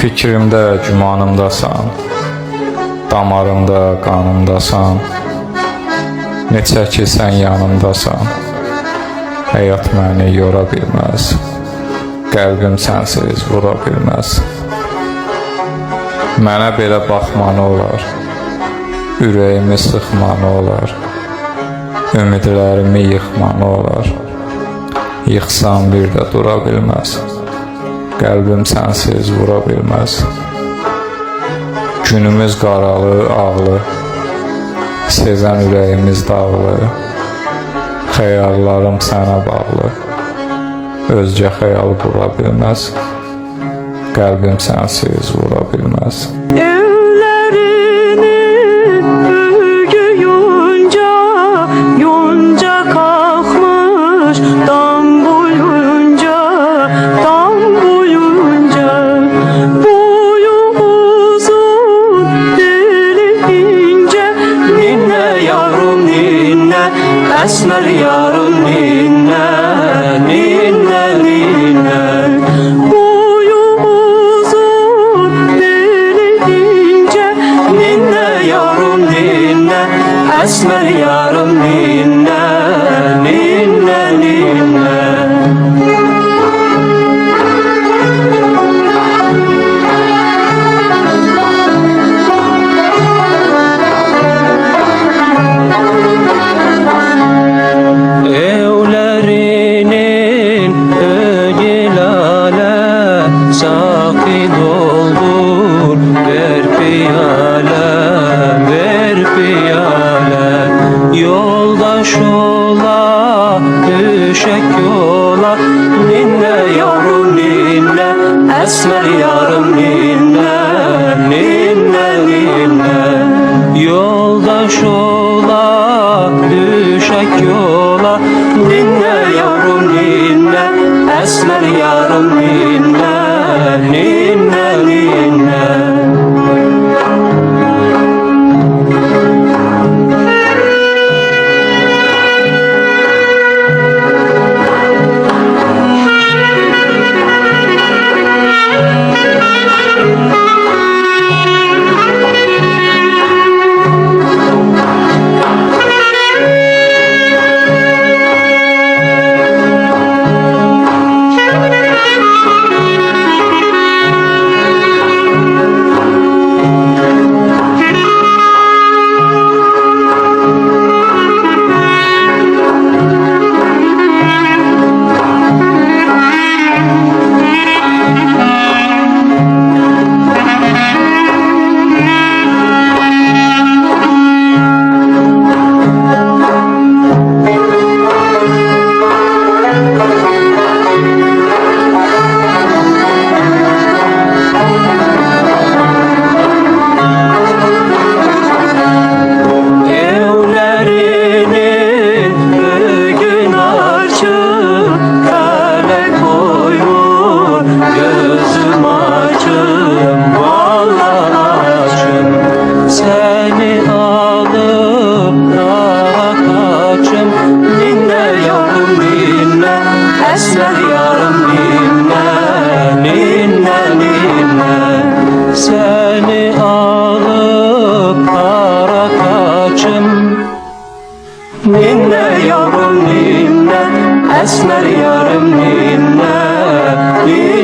Fikrimdə, gümanımdasan, damarımda, qanımdasan. Neçə ki sən yanımdasan, həyat məni yora bilməz. Qəlbim sənsiz vura bilməz. Mənə belə baxmanı olar, ürəyimi sıxmanı olar, ümidlərimi yıxmanı olar. Yıxsam bir də dura bilməz. Qəlbim sənsiz vura bilməz. Günümüz qaralı, ağlı, Sezən ürəyimiz dağlı, xəyallarım sənə bağlı. Özgə xəyal qura bilməz. Qəlbim sənsiz vura bilməz. Evlerinin esmer yavrum ninne, ninne ninne. Boyu uzun, dili ince, ninne esmer yavrum ninne, piyale Ver piyale. Yoldaş ola Düşek yola Ninne yavrum ninne Esmer yarım ninne Ninne ninne Yoldaş ola Düşek yola Ninne yavrum ninne Esmer yarım ninne yarım Ninne yavrum ninne Esmer yarım ninne Ninne